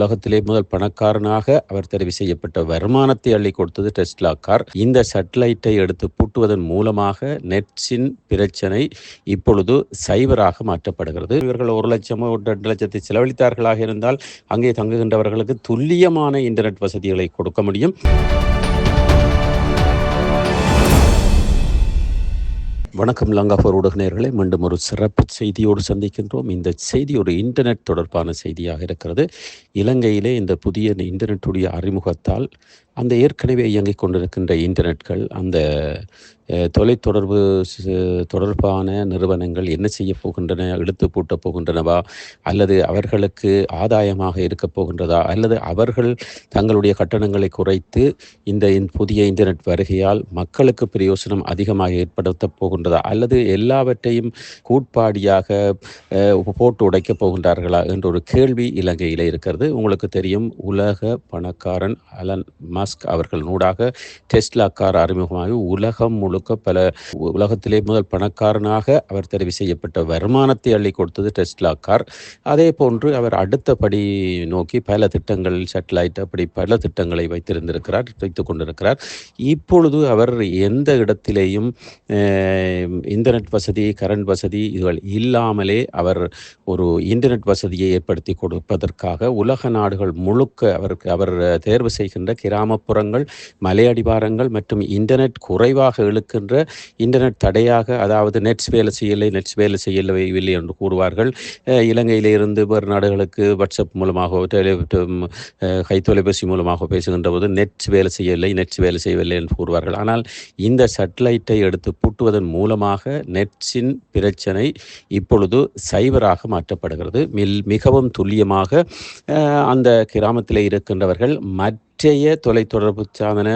உலகத்திலே முதல் பணக்காரனாக அவர் தெரிவு செய்யப்பட்ட வருமானத்தை அள்ளி கொடுத்தது டெஸ்லா கார். இந்த சேட்டலைட்டை எடுத்து பூட்டுவதன் மூலமாக நெட்ஸின் பிரச்சனை இப்பொழுது சைபராக மாற்றப்படுகிறது. இவர்கள் ஒரு லட்சமோ ரெண்டு லட்சத்தை செலவழித்தார்களாக இருந்தால் அங்கே தங்குகின்றவர்களுக்கு துல்லியமான இன்டர்நெட் வசதிகளை கொடுக்க முடியும். வணக்கம் லங்காஃபர் ஊடகநேயர்களை மீண்டும் ஒரு சிறப்பு செய்தியோடு சந்திக்கின்றோம். இந்த செய்தி ஒரு இன்டர்நெட் தொடர்பான செய்தியாக இருக்கிறது. இலங்கையிலே இந்த புதிய இன்டர்நெட்டுடைய அறிமுகத்தால் அந்த ஏற்கனவே இயங்கிக் கொண்டிருக்கின்ற இன்டர்நெட்கள் அந்த தொலைத்தொடர்பு தொடர்பான நிறுவனங்கள் என்ன செய்ய போகின்றன இழுத்து பூட்டப் போகின்றனவா அல்லது அவர்களுக்கு ஆதாயமாக இருக்க போகின்றதா அல்லது அவர்கள் தங்களுடைய கட்டணங்களை குறைத்து இந்த புதிய இன்டர்நெட் வருகையால் மக்களுக்கு பிரயோசனம் அதிகமாக ஏற்படுத்த போகின்றதா அல்லது எல்லாவற்றையும் கூட்பாடியாக போட்டு உடைக்கப் போகின்றார்களா என்ற ஒரு கேள்வி இலங்கையில் இருக்கிறது. உங்களுக்கு தெரியும் உலக பணக்காரன் அலன் மஸ் மாஸ்க். அவர்கள் நூடாக டெஸ்லா கார் அறிமுகமாகி உலகம் முழுக்க பல உலகத்திலே முதல் பணக்காரனாக அவர் தெரிவு செய்யப்பட்ட வருமானத்தை அள்ளி கொடுத்தது டெஸ்லா கார். அதே போன்று அவர் அடுத்தபடி நோக்கி பல திட்டங்கள் சேட்டலைட் அப்படி பல திட்டங்களை வைத்திருந்திருக்கிறார் வைத்துக் கொண்டிருக்கிறார். இப்பொழுது அவர் எந்த இடத்திலேயும் இன்டர்நெட் வசதி கரண்ட் வசதி இதுகள் இல்லாமலே அவர் ஒரு இன்டர்நெட் வசதியை ஏற்படுத்தி கொடுப்பதற்காக உலக நாடுகள் முழுக்க அவருக்கு அவர் தேர்வு செய்கின்ற கிராமப்புறங்கள் மலையடிவாரங்கள் மற்றும் இன்டர்நெட் குறைவாக இழுக்கின்ற இன்டர்நெட் தடையாக அதாவது நெட்ஸ் வேலை செய்யலை நெட்ஸ் வேலை செய்யவில்லை என்று கூறுவார்கள். இலங்கையிலிருந்து வேறு நாடுகளுக்கு வாட்ஸ்அப் மூலமாக கை தொலைபேசி மூலமாக பேசுகின்ற போது நெட்ஸ் வேலை செய்யவில்லை நெட்ஸ் வேலை செய்யவில்லை என்று கூறுவார்கள். ஆனால் இந்த சேட்டலைட்டை எடுத்து பூட்டுவதன் மூலமாக நெட்ஸின் பிரச்சனை இப்பொழுது சைபராக மாற்றப்படுகிறது. மில் மிகவும் துல்லியமாக அந்த கிராமத்தில் இருக்கின்றவர்கள் மற்ற இன்றைய தொலைத்தொடர்பு சாதன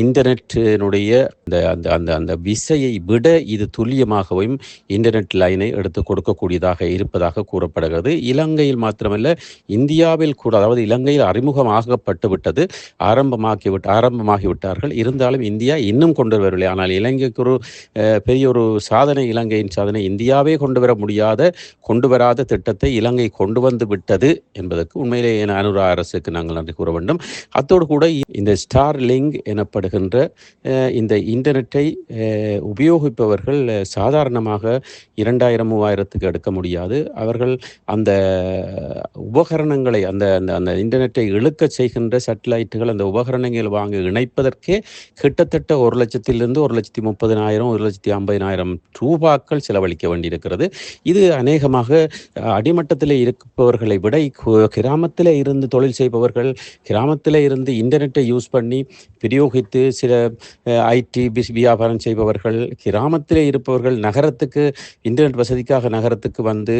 இன்டர்நெட்டினுடைய அந்த அந்த அந்த அந்த விசையை விட இது துல்லியமாகவும் இன்டர்நெட் லைனை எடுத்து கொடுக்கக்கூடியதாக இருப்பதாக கூறப்படுகிறது. இலங்கையில் மாத்திரமல்ல இந்தியாவில் கூட அதாவது இலங்கையில் அறிமுகமாகப்பட்டு விட்டது ஆரம்பமாக்கிவிட்டு ஆரம்பமாகிவிட்டார்கள் இருந்தாலும் இந்தியா இன்னும் கொண்டு வரவில்லை. ஆனால் இலங்கைக்கு ஒரு பெரிய ஒரு சாதனை இலங்கையின் சாதனை இந்தியாவே கொண்டு வர முடியாத கொண்டு வராத திட்டத்தை இலங்கை கொண்டு வந்து விட்டது என்பதற்கு உண்மையிலே அனுரா அரசுக்கு நாங்கள் நன்றி கூற வேண்டும். அத்தோடு கூட இந்த ஸ்டார் லிங்க் எனப்படுகின்ற இந்த இன்டர்நெட்டை உபயோகிப்பவர்கள் சாதாரணமாக இரண்டாயிரம் மூவாயிரத்துக்கு எடுக்க முடியாது. அவர்கள் அந்த உபகரணங்களை அந்த அந்த அந்த இன்டர்நெட்டை இழுக்க செய்கின்ற சேட்டலைட்டுகள் அந்த உபகரணங்கள் வாங்க இணைப்பதற்கே கிட்டத்தட்ட ஒரு லட்சத்திலிருந்து ஒரு லட்சத்தி முப்பதினாயிரம் ஒரு லட்சத்தி ஐம்பதினாயிரம் ரூபாக்கள் செலவழிக்க வேண்டியிருக்கிறது. இது அநேகமாக அடிமட்டத்தில் இருப்பவர்களை விட கிராமத்தில் இருந்து தொழில் செய்பவர்கள் கிராமத்தில் இருந்து இன்டர்நெட்டை யூஸ் பண்ணி பிரயோகித்து சில ஐடி பிஸ் வியாபாரம் செய்பவர்கள் கிராமத்திலே இருப்பவர்கள் நகரத்துக்கு இன்டர்நெட் வசதிக்காக நகரத்துக்கு வந்து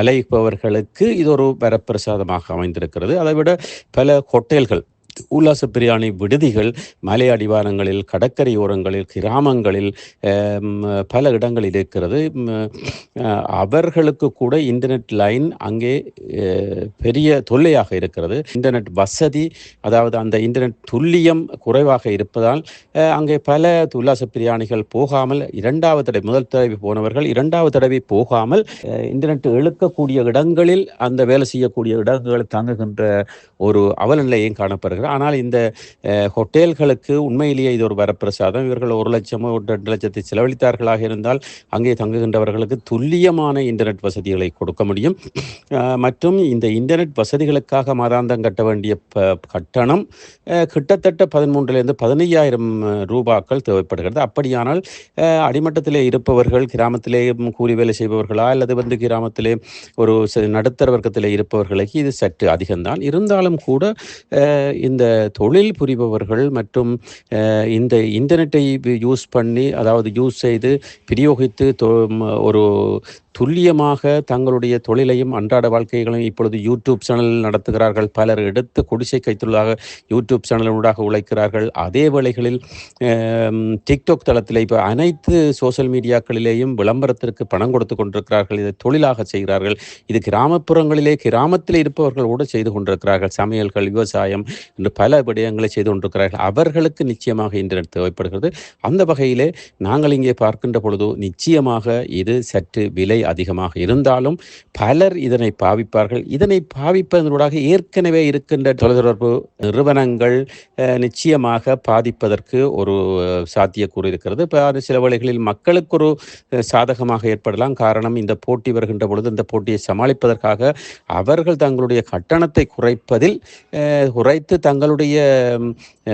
அலைப்பவர்களுக்கு இது ஒரு வரப்பிரசாதமாக அமைந்திருக்கிறது. அதை விட பல ஹோட்டல்கள் உல்லாச பிரியாணி விடுதிகள் மலை அடிவாரங்களில் கடற்கரையோரங்களில் கிராமங்களில் பல இடங்களில் இருக்கிறது. அவர்களுக்கு கூட இன்டர்நெட் லைன் அங்கே பெரிய தொல்லையாக இருக்கிறது. இன்டர்நெட் வசதி அதாவது அந்த இன்டர்நெட் துல்லியம் குறைவாக இருப்பதால் அங்கே பல உல்லாச பிரியாணிகள் போகாமல் இரண்டாவது தடவை முதல் தடவை போனவர்கள் இரண்டாவது தடவை போகாமல் இன்டர்நெட் இழுக்கக்கூடிய இடங்களில் அந்த வேலை செய்யக்கூடிய இடங்களை தாங்குகின்ற ஒரு அவலநிலையும் காணப்படுகிறது. ஆனால் இந்த ஹோட்டல்களுக்கு உண்மையிலேயே இது ஒரு வரப்பிரசாதம். இவர்கள் ஒரு லட்சமோ ரெண்டு லட்சத்தை செலவழித்தார்களாக இருந்தால் அங்கே தங்குகின்றவர்களுக்கு துல்லியமான இன்டர்நெட் வசதிகளை கொடுக்க முடியும். மற்றும் இந்த இன்டர்நெட் வசதிகளுக்காக மாதாந்தம் கட்ட வேண்டிய கட்டணம் கிட்டத்தட்ட பதிமூன்றிலிருந்து பதினையாயிரம் ரூபாக்கள் தேவைப்படுகிறது. அப்படியானால் அடிமட்டத்திலே இருப்பவர்கள் கிராமத்திலே கூலி வேலை செய்பவர்களா அல்லது வந்து கிராமத்திலே ஒரு நடுத்தர வர்க்கத்திலே இருப்பவர்களுக்கு இது சற்று அதிகம்தான். இருந்தாலும் கூட இந்த இந்த தொழில் புரிபவர்கள் மற்றும் இந்த இன்டர்நெட்டை யூஸ் பண்ணி அதாவது யூஸ் செய்து பிரயோகித்து ஒரு துல்லியமாக தங்களுடைய தொழிலையும் அன்றாட வாழ்க்கைகளையும் இப்பொழுது யூடியூப் சேனல் நடத்துகிறார்கள். பலர் எடுத்து குடிசை கைத்துள்ளாக யூடியூப் சேனலூடாக உழைக்கிறார்கள். அதே வேளைகளில் டிக்டாக் தளத்தில் இப்போ அனைத்து சோசியல் மீடியாக்களிலேயும் விளம்பரத்திற்கு பணம் கொடுத்து கொண்டிருக்கிறார்கள். இதை தொழிலாக செய்கிறார்கள். இது கிராமப்புறங்களிலே கிராமத்தில் இருப்பவர்கள் கூட செய்து கொண்டிருக்கிறார்கள். சமையல்கள் விவசாயம் என்று பல விடயங்களை செய்து கொண்டிருக்கிறார்கள். அவர்களுக்கு நிச்சயமாக இன்டர்நெட் தேவைப்படுகிறது. அந்த வகையிலே நாங்கள் இங்கே பார்க்கின்ற பொழுது நிச்சயமாக இது சற்று விலை அதிகமாக இருந்தாலும் பலர் இதனை பாவிப்பார்கள். இதனை பாவிப்பதனூடாக ஏற்கனவே இருக்கின்ற தொலைத்தொடர்பு நிறுவனங்கள் நிச்சயமாக பாதிப்பதற்கு ஒரு சாத்தியக்கூறு இருக்கிறது. இப்போ சில வேளைகளில் மக்களுக்கு ஒரு சாதகமாக ஏற்படலாம். காரணம் இந்த போட்டி வருகின்ற பொழுது இந்த போட்டியை சமாளிப்பதற்காக அவர்கள் தங்களுடைய கட்டணத்தை குறைப்பதில் குறைத்து தங்கள் தங்களுடைய ம்,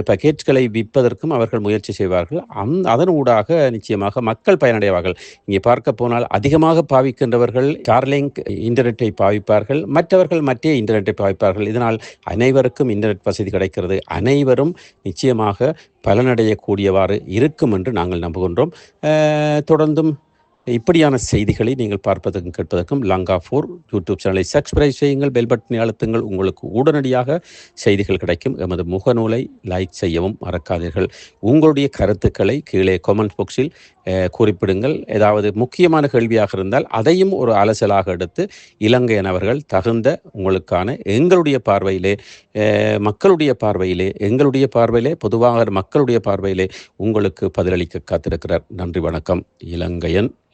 பேக்கேஜ்களை விற்பதற்கும் அவர்கள் முயற்சி செய்வார்கள். அந் அதன் ஊடாக நிச்சயமாக மக்கள் பயனடைவார்கள். இங்கே பார்க்க போனால் அதிகமாக பாவிக்கின்றவர்கள் ஸ்டார்லிங்க் இன்டர்நெட்டை பாவிப்பார்கள். மற்றவர்கள் மற்றே இன்டர்நெட்டை பாவிப்பார்கள். இதனால் அனைவருக்கும் இன்டர்நெட் வசதி கிடைக்கிறது. அனைவரும் நிச்சயமாக பலனடையக்கூடியவாறு இருக்கும் என்று நாங்கள் நம்புகின்றோம். தொடர்ந்தும் இப்படியான செய்திகளை நீங்கள் பார்ப்பதற்கும் கேட்பதற்கும் லங்கா ஃபோர் யூடியூப் சேனலை சப்ஸ்கிரைப் செய்யுங்கள் பெல் பட்டனை அழுத்துங்கள். உங்களுக்கு உடனடியாக செய்திகள் கிடைக்கும். எமது முகநூலை லைக் செய்யவும் மறக்காதீர்கள். உங்களுடைய கருத்துக்களை கீழே கமெண்ட் பாக்ஸில் குறிப்பிடுங்கள். ஏதாவது முக்கியமான கேள்வியாக இருந்தால் அதையும் ஒரு அலசலாக எடுத்து இலங்கையனவர்கள் தகுந்த உங்களுக்கான எங்களுடைய பார்வையிலே மக்களுடைய பார்வையிலே எங்களுடைய பார்வையிலே பொதுவாக மக்களுடைய பார்வையிலே உங்களுக்கு பதிலளிக்க காத்திருக்கிறார். நன்றி வணக்கம். இலங்கையன்